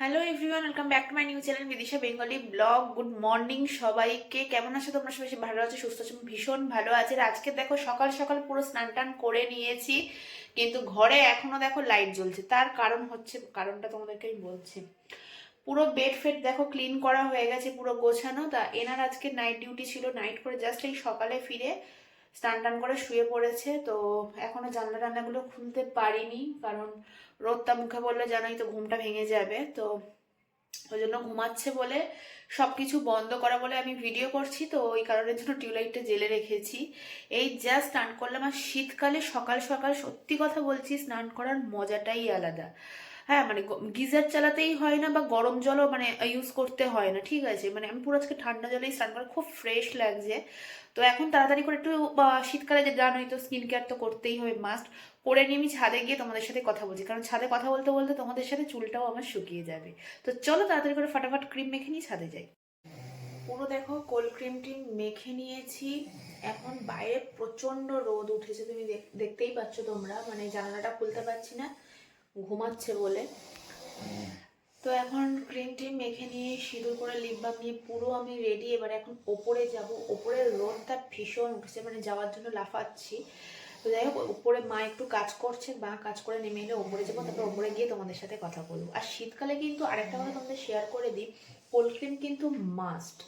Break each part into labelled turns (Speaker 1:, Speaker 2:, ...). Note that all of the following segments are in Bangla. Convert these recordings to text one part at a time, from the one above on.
Speaker 1: Hello everyone welcome back to my new channel Bidisha Bengali blog good morning সবাইকে। কেমন আছো তোমরা? সবাই ভালো আছো, সুস্থ আছো? ভীষণ ভালো আছে। আজকে দেখো, সকাল সকাল পুরো স্নান টান করে নিয়েছি, কিন্তু ঘরে এখনও দেখো লাইট জ্বলছে। তার কারণ হচ্ছে, কারণটা তোমাদেরকে আমি বলছি। পুরো বেড ফেড দেখো ক্লিন করা হয়ে গেছে, পুরো গোছানো। তা এনার আজকে নাইট ডিউটি ছিল। নাইট করে জাস্ট এই সকালে ফিরে স্নান টান করে শুয়ে পড়েছে, তো এখনও জানলা টান্নাগুলো খুলতে পারিনি, কারণ রোদটা মুখে বললে জানোই তো ঘুমটা ভেঙে যাবে, তো ওই জন্য ঘুমাচ্ছে বলে সব কিছু বন্ধ করা বলে আমি ভিডিও করছি, তো ওই কারণের জন্য টিউবলাইটটা জেলে রেখেছি। এই জাস্ট স্নান করলাম আর শীতকালে সকাল সকাল সত্যি কথা বলছি, স্নান করার মজাটাই আলাদা। হ্যাঁ মানে গিজার চালাতেই হয় না বা গরম জলও মানে ইউজ করতে হয় না, ঠিক আছে? মানে আমি পুরো আজকে ঠান্ডা জলেই স্নান করা খুব ফ্রেশ লাগছে। তো এখন তাড়াতাড়ি করে একটু শীতকালে যে জানোই তো স্কিন কেয়ার তো করতেই হবে মাস্ট করে নিয়ে আমি ছাদে গিয়ে তোমাদের সাথে কথা বলছি, কারণ ছাদে কথা বলতে বলতে তোমাদের সাথে চুলটাও আমার শুকিয়ে যাবে। তো চলো তাড়াতাড়ি করে ফাটাফাট ক্রিম মেখে নিয়ে ছাদে যাই। পুরো দেখো কোল্ড ক্রিম টিম মেখে নিয়েছি। এখন বাইরে প্রচণ্ড রোদ উঠেছে, তুমি দেখ- দেখতেই পাচ্ছ তোমরা। মানে জানালাটা খুলতে পারছি না। ঘুমাচ্ছে বলে। তো এখন ক্রিম টিম মেখে নিয়ে সিঁদুর করে লিপ বাম নিয়ে পুরো আমি রেডি এবার এখন ওপরে যাব। ওপরের রোদটা ভীষণ উঠেছে মানে যাওয়ার জন্য লাফাচ্ছি। তো যাই হোক উপরে মা একটু কাজ করছে, মা কাজ করে নেমে এলে ওপরে যাব, তারপর ওপরে গিয়ে তোমাদের সাথে কথা বলব। আর শীতকালে কিন্তু আরেকটা কথা তোমাদের শেয়ার করে দিই কোল্ড ক্রিম কিন্তু মাস্ট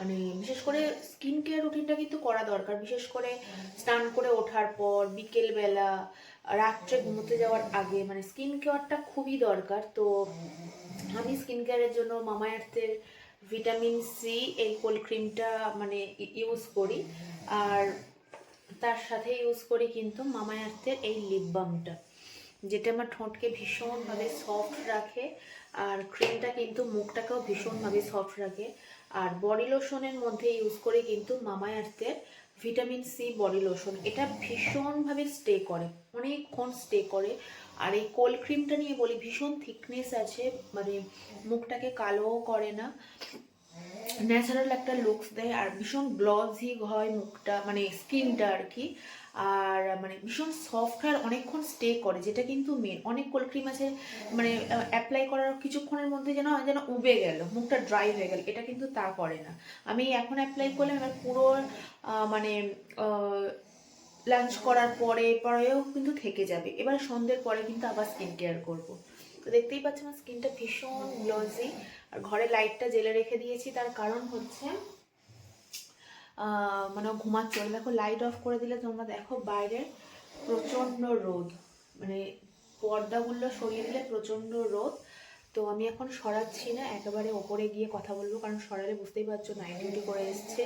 Speaker 1: মানে বিশেষ করে স্কিন কেয়ার রুটিনটা কিন্তু করা দরকার। বিশেষ করে স্নান করে ওঠার পর, বিকেলবেলা, রাত্রে ঘুমোতে যাওয়ার আগে মানে স্কিন কেয়ারটা খুবই দরকার। তো আমি স্কিন কেয়ারের জন্য মামা আর্থের ভিটামিন সি এই কোল্ড ক্রিমটা মানে ইউজ করি। আর তার সাথে ইউজ করি কিন্তু মামা আর্থের এই লিপ বামটা যেটা আমার ঠোঁটকে ভীষণভাবে সফট রাখে, আর ক্রিমটা কিন্তু মুখটাকেও ভীষণভাবে সফট রাখে। আর বডি লোশনের মধ্যে ইউজ করে কিন্তু মামা আর্থের ভিটামিন সি বডি লোশন এটা ভীষণভাবে স্টে করে, অনেকক্ষণ স্টে করে। আর এই কোল্ড ক্রিমটা নিয়ে বলি, ভীষণ থিকনেস আছে মানে মুখটাকে কালোও করে না। ন্যাচারাল একটা লুকস দেয়, আর ভীষণ গ্লজি হয় মুখটা মানে স্কিনটা আর কি। আর মানে ভীষণ সফট হয় অনেকক্ষণ স্টে করে, যেটা কিন্তু মেন অনেক কোল্ড ক্রিম আছে মানে অ্যাপ্লাই করার কিছুক্ষণের মধ্যে যেন যেন উবে গেল, মুখটা ড্রাই হয়ে গেল, এটা কিন্তু তা করে না। আমি এখন অ্যাপ্লাই করলে আমার পুরো মানে লাঞ্চ করার পরে, পরেও কিন্তু থেকে যাবে। এবার সন্ধ্যের পরে কিন্তু আবার স্কিন কেয়ার করব। তো দেখতেই পাচ্ছ, আমার স্কিনটা ভীষণ গ্লোজি আর ঘরে লাইটটা জেলে রেখে দিয়েছি, তার কারণ হচ্ছে মানে ও ঘুমাচ্ছে। ওই দেখো লাইট অফ করে দিলে তোমরা দেখো বাইরে প্রচণ্ড রোদ। মানে পর্দাগুলো সরিয়ে দিলে প্রচণ্ড রোদ। তো আমি এখন সরাচ্ছি না, একেবারে ওপরে গিয়ে কথা বলব, কারণ সরালে বুঝতেই পারছ নাইট ডিউটি করে এসছে।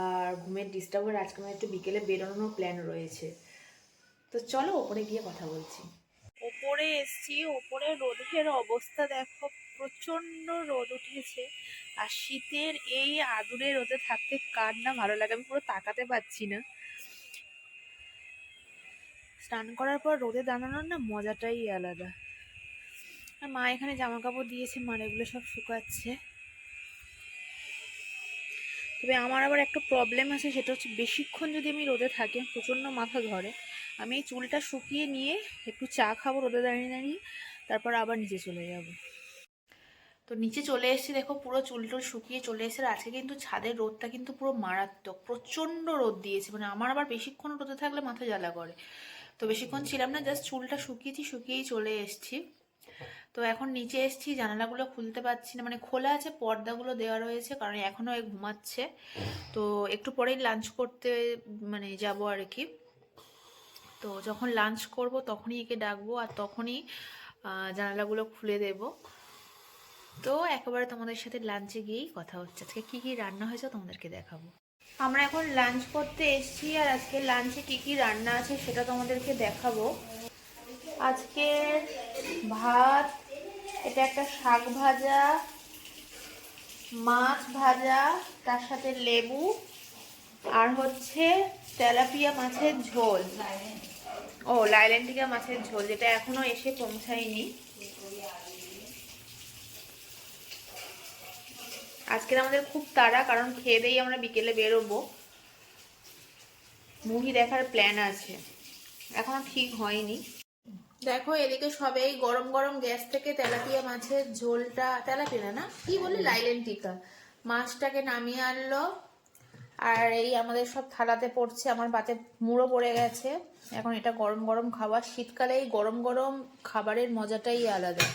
Speaker 1: আর ঘুমের ডিস্টার্ব হয়ে আজকে আমার একটু বিকেলে বেরোনোর প্ল্যান রয়েছে। তো চলো ওপরে গিয়ে কথা বলছি। ওপরে এসছি, ওপরে রোদের অবস্থা দেখো প্রচণ্ড রোদ উঠেছে। আর শীতের এই আদুরে রোদে থাকতে কার না ভালো লাগে? আমি পুরো তাকাতে পারছি না। স্নান করার পর রোদে দাঁড়ানোর না মজাটাই আলাদা। আর মা এখানে জামা কাপড় দিয়েছে, মার এগুলো সব শুকাচ্ছে। তবে আমার আবার একটা প্রবলেম আছে, সেটা হচ্ছে বেশিক্ষণ যদি আমি রোদে থাকি প্রচণ্ড মাথা ধরে আমি এই চুলটা শুকিয়ে নিয়ে একটু চা খাব রোদে দাঁড়িয়ে দাঁড়িয়ে, তারপর আবার নিচে চলে যাব। তো নিচে চলে এসেছি দেখো পুরো চুল টুল শুকিয়ে চলে এসেছে। আর আজকে কিন্তু ছাদের রোদটা কিন্তু পুরো মারাত্মক প্রচণ্ড রোদ দিয়েছে। মানে আমার আবার বেশিক্ষণ রোদে থাকলে মাথা জ্বালা করে। তো বেশিক্ষণ ছিলাম না জাস্ট চুলটা শুকিয়েছি শুকিয়েই চলে এসেছি। তো এখন নিচে এসেছি জানালাগুলো খুলতে পারছি না। মানে খোলা আছে পর্দাগুলো দেওয়া রয়েছে কারণ এখনও এ ঘুমাচ্ছে। তো একটু পরেই লাঞ্চ করতে মানে যাব আর কি। তো যখন লাঞ্চ করব তখনই একে ডাকবো আর তখনই জানালাগুলো খুলে দেব। তো একেবারে তোমাদের সাথে লাঞ্চে গিয়েই কথা হচ্ছে। আজকে কী কী রান্না হয়েছে তোমাদেরকে দেখাবো। আমরা এখন লাঞ্চ করতে এসেছি আর আজকে লাঞ্চে কী কী রান্না আছে সেটা তোমাদেরকে দেখাবো। আজকে ভাত, এটা একটা শাক ভাজা, মাছ ভাজা, তার সাথে লেবু, আর হচ্ছে তেলাপিয়া মাছের ঝোল। ও লাইল্যান্ডিকা মাছের ঝোল, যেটা এখনও এসে পৌঁছায়নি। আজকের আমাদের খুব তাড়া কারণ খেয়ে দেই আমরা বিকেলে বেরোবো। মুভি দেখার প্ল্যান আছে। এখনও ঠিক হয়নি। দেখো এদিকে সবাই গরম গরম গ্যাস থেকে তেলাপিয়া মাছের ঝোলটা তেলাপিয়া না? কি বলে লাইলেন টিকা। মাছটাকে নামিয়ে আনলো। আর এই আমাদের সব থালাতে পড়ছে আমার পাতে মুড়ো পড়ে গেছে। এখন এটা গরম গরম খাবার। শীতকালে এই গরম গরম খাবারের মজাটাই আলাদা।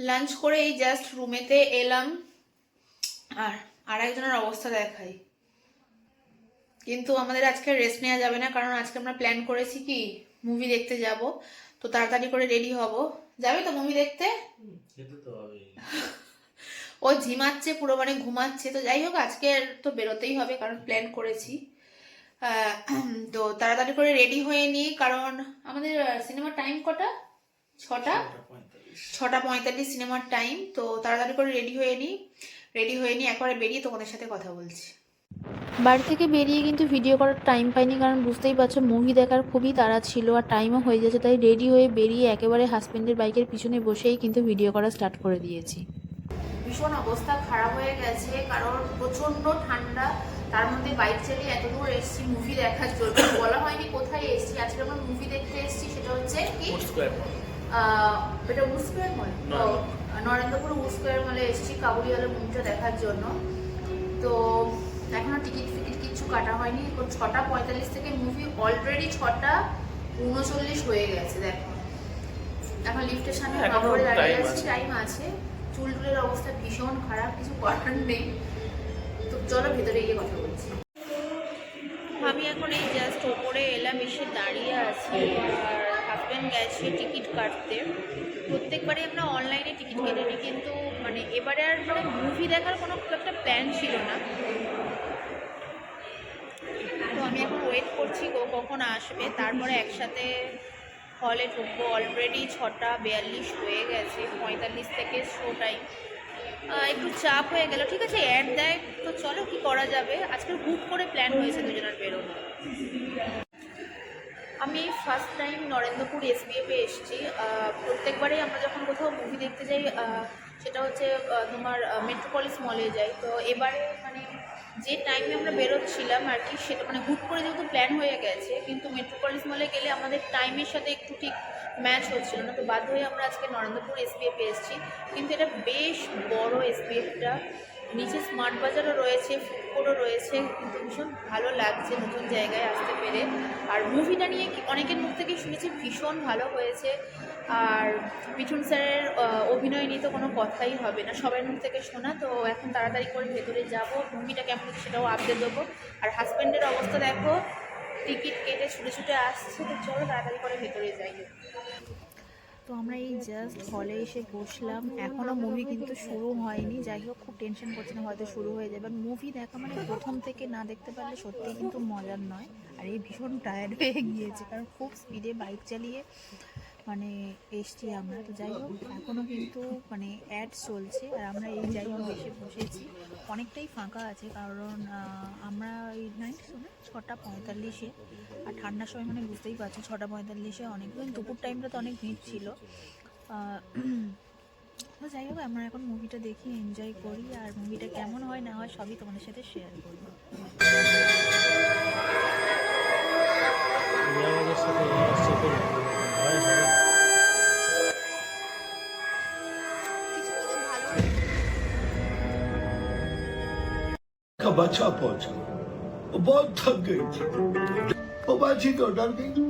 Speaker 1: লাঞ্চ করে এই জাস্ট রুমেতে এলাম। আর আরেকজনের অবস্থা দেখাই। কিন্তু আমাদের আজকে রেস্ট নেওয়া যাবে না কারণ আজকে আমরা প্ল্যান করেছি কি মুভি দেখতে যাব। তো তাড়াতাড়ি করে রেডি হব। যাবে তো মুভি দেখতে? ও ঝিমাচ্ছে পুরো মানে ঘুমাচ্ছে। তো যাই হোক আজকে তো বেরোতেই হবে কারণ প্ল্যান করেছি। তো তাড়াতাড়ি করে রেডি হয়ে নিই কারণ আমাদের সিনেমার টাইম কটা? ছটা?
Speaker 2: ছটা পঁয়তাল্লিশ
Speaker 1: সিনেমার টাইম তো তাড়াতাড়ি করে রেডি হয়ে নিই রেডি হয়ে নিই একবারে বেরিয়ে তোমাদের সাথে কথা বলছি।
Speaker 3: বাড়ি থেকে বেরিয়ে কিন্তু ভিডিও করার টাইম পাইনি কারণ বুঝতেই পারছ মুভি দেখার খুবই তাড়া ছিল আর টাইমও হয়ে যাচ্ছে তাই রেডি হয়ে বেরিয়ে একেবারে হাজব্যান্ডের বাইকের পিছনে বসেই কিন্তু ভিডিও করা স্টার্ট করে দিয়েছি।
Speaker 1: ভীষণ অবস্থা খারাপ হয়ে গেছে কারণ প্রচণ্ড ঠান্ডা। তার মধ্যে বাইক চালিয়ে এত দূর এসেছি মুভি দেখার জন্য। বলা হয়নি কোথায় এসেছি আজকে আমরা মুভি দেখতে এসেছি সেটা হচ্ছে কি? এটা wood square mall Narendrapur wood square মলে এসেছি কাবুলিওয়ালা মুভিটা দেখার জন্য। তো এখনও টিকিট ফিকিট কিচ্ছু কাটা হয়নি। ছটা পঁয়তাল্লিশ থেকে মুভি অলরেডি ছটা উনচল্লিশ হয়ে গেছে দেখো। এখন লিফটের সামনে এখনও দাঁড়িয়ে আছি টাইম আছে। চুল টুলের অবস্থা ভীষণ খারাপ কিছু করার নেই। তো চলো ভেতরে গিয়ে কথা বলছি। আমি এখন এই জাস্ট ওপরে এলাম এসে দাঁড়িয়ে আছি। আর হাজব্যান্ড গেছে টিকিট কাটতে। প্রত্যেকবারই আমরা অনলাইনে টিকিট কেটে নিই, কিন্তু মানে এবারে আর মানে মুভি দেখার কোনো খুব একটা প্ল্যান ছিল না। তো আমি এখন ওয়েট করছি ও কখন আসবে। তারপরে একসাথে হলে ঢুকবো। অলরেডি ছটা বিয়াল্লিশ হয়ে গেছে, পঁয়তাল্লিশ থেকে শো টাইম একটু চাপ হয়ে গেল। ঠিক আছে অ্যাড দেয় তো চলো কি করা যাবে? আজকে হুট করে প্ল্যান হয়েছে দুজনের বেরোনো আমি ফার্স্ট টাইম নরেন্দ্রপুর এসবিএফে এসেছি। প্রত্যেকবারেই আমরা যখন কোথাও মুভি দেখতে যাই সেটা হচ্ছে তোমার মেট্রোপলিস মলে যাই। তো এবারে মানে যে টাইমে আমরা বেরোচ্ছিলাম আর কি, সেটা মানে হুট করে যেহেতু প্ল্যান হয়ে গেছে, কিন্তু মেট্রোপলিস মলে গেলে আমাদের টাইমের সাথে একটু ঠিক ম্যাচ হচ্ছিল না। তো বাধ্য হয়ে আমরা আজকে নরেন্দ্রপুর এসবিএফে এসেছি। কিন্তু এটা বেশ বড় এসবিএফটা নিচে স্মার্ট বাজারও রয়েছে ফুড কোর্টও রয়েছে, কিন্তু ভীষণ ভালো লাগছে নতুন জায়গায় আসতে পেরে। আর মুভিটা নিয়ে অনেকের মুখ থেকে শুনেছি, ভীষণ ভালো হয়েছে। আর মিঠুন স্যারের অভিনয় নিয়ে তো কোনো কথাই হবে না। সবার মুখ থেকে শোনা, তো এখন তাড়াতাড়ি করে ভেতরে যাব। মুভিটা কেমন সেটাও আপডেট দেবো। আর হাজব্যান্ডের অবস্থা দেখো টিকিট কেটে ছুটে ছুটে আসছে, তো চলো তাড়াতাড়ি করে ভেতরে যাই।
Speaker 3: তো আমরা এই জাস্ট হলে এসে বসলাম। এখনও মুভি কিন্তু শুরু হয়নি। যাই হোক, খুব টেনশন করছে না, হয়তো শুরু হয়ে যাবে। মুভি দেখা মানে প্রথম থেকে না দেখতে পারলে সত্যি কিন্তু মজার নয়। আর এই ভীষণ টায়ার্ড হয়ে গিয়েছে, কারণ খুব স্পিডে বাইক চালিয়ে মানে এসছি আমরা। তো যাই হোক এখনও কিন্তু মানে অ্যাড চলছে আর আমরা এই যাই হোক এসে বসেছি। অনেকটাই ফাঁকা আছে কারণ আমরা এই নাইট ছটা পঁয়তাল্লিশে। আর ঠান্ডার সময় মানে বুঝতেই পারছ, ছটা পঁয়তাল্লিশে অনেক দুপুর টাইমটা তো অনেক ভিড় ছিল। তো যাই হোক, আমরা এখন মুভিটা দেখি এনজয় করি। আর মুভিটা কেমন হয়, না হয় সবই তোমাদের সাথে শেয়ার করব।
Speaker 2: সাথে
Speaker 4: का पहुँचा वो बहुत थक गई थी। वो बाजी तो डर गई।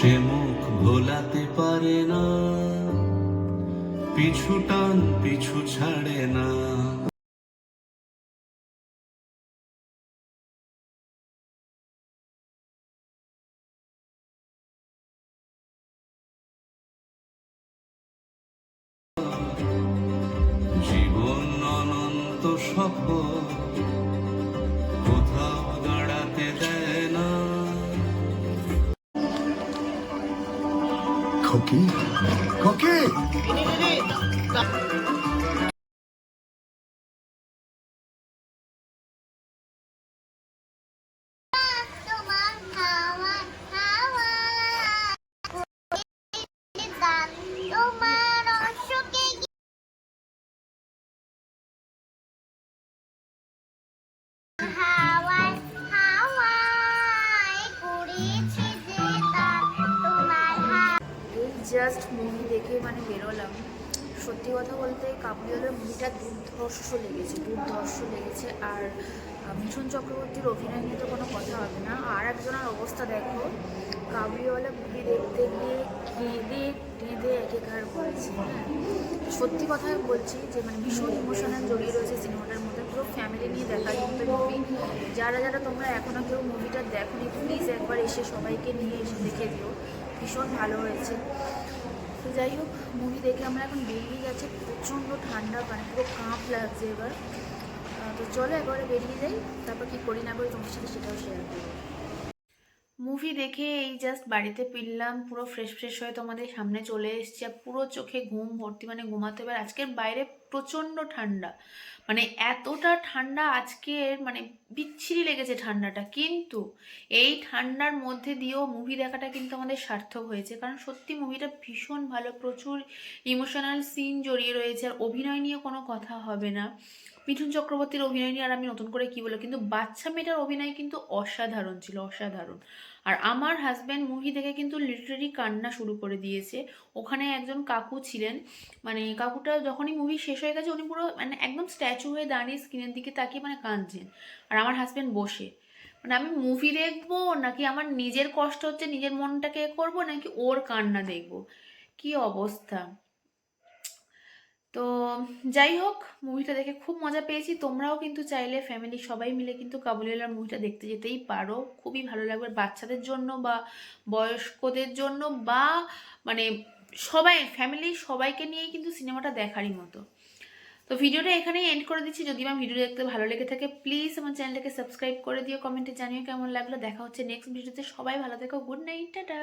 Speaker 5: সে মুখ ভোলাতে পারে না। পিছু টান পিছু ছাড়ে না। জীবন অনন্ত সফর
Speaker 3: Cookie? Cookie! Pinili! সত্যি কথা বলতে কাবুলিওয়ালার মুভিটা দুর্ধর্ষ লেগেছে দুর্ধর্ষ লেগেছে। আর মিঠুন চক্রবর্তীর অভিনয় নিয়ে তো কোনো কথা হবে না। আর একজনের অবস্থা দেখো, কাবুলিওয়ালা মুভি দেখতে গিয়ে কেঁদে কেঁদে একেকার করেছে হ্যাঁ? সত্যি কথাই বলছি যে মানে ভীষণ ইমোশনাল জড়িয়ে রয়েছে সিনেমাটার মধ্যে। পুরো ফ্যামিলি নিয়ে দেখার মতো মুভি যারা যারা তোমরা এখনও কেউ মুভিটা দেখোনি প্লিজ একবার এসে সবাইকে নিয়ে এসে দেখে দিও। ভীষণ ভালো হয়েছে। তো যাই হোক মুভি দেখে আমরা এখন বেরিয়ে যাচ্ছি প্রচণ্ড ঠান্ডা মানে পুরো কাঁপ লাগছে এবার। তো চলো একবারে বেরিয়ে যাই, তারপর কি করি না করি তোমার সাথে সেটাও শেয়ার করব।
Speaker 1: মুভি দেখে এই জাস্ট বাড়িতে ফিরলাম, পুরো ফ্রেশ ফ্রেশ হয়ে তোমাদের সামনে চলে এসছি। আর পুরো চোখে ঘুম ভর্তি মানে ঘুমাতে এবার আজকের বাইরে প্রচণ্ড ঠান্ডা। মানে এতটা ঠান্ডা আজকের মানে বিচ্ছিরি লেগেছে ঠান্ডাটা। কিন্তু এই ঠান্ডার মধ্যে দিয়েও মুভি দেখাটা কিন্তু আমাদের সার্থক হয়েছে। কারণ সত্যি মুভিটা ভীষণ ভালো। প্রচুর ইমোশনাল সিন জড়িয়ে রয়েছে। আর অভিনয় নিয়ে কোনো কথা হবে না। মিঠুন চক্রবর্তীর অভিনয় নিয়ে আর আমি নতুন করে কী বলব? কিন্তু বাচ্চা মেয়েটার অভিনয় কিন্তু অসাধারণ ছিল, অসাধারণ। আর আমার হাজব্যান্ড মুভি দেখে কিন্তু লিটারি কান্না শুরু করে দিয়েছে। ওখানে একজন কাকু ছিলেন মানে কাকুটা যখনই মুভি শেষ হয়ে গেছে, উনি পুরো মানে একদম স্ট্যাচু হয়ে দাঁড়িয়ে স্ক্রিনের দিকে তাকিয়ে মানে কাঁদছেন। আর আমার হাজব্যান্ড বসে। মানে আমি মুভি দেখব নাকি আমার নিজের কষ্ট হচ্ছে, নিজের মনটাকে করব, নাকি ওর কান্না দেখব? কি অবস্থা? তো যাই হোক মুভিটা দেখে খুব মজা পেয়েছি। তোমরাও কিন্তু চাইলে ফ্যামিলি সবাই মিলে কিন্তু কাবুলিওয়ালার মুভিটা দেখতে যেতেই পারো। খুবই ভালো লাগবে। বাচ্চাদের জন্য বা বয়স্কদের জন্য বা মানে সবাই ফ্যামিলি সবাইকে নিয়েই কিন্তু সিনেমাটা দেখারই মতো। তো ভিডিওটা এখানেই এন্ড করে দিচ্ছি। যদি আমার ভিডিও দেখতে ভালো লেগে থাকে প্লিজ আমার চ্যানেলটাকে সাবস্ক্রাইব করে দিও। কমেন্টে জানিও কেমন লাগল। দেখা হচ্ছে নেক্সট ভিডিওতে সবাই ভালো থেকো। Good night ta-ta.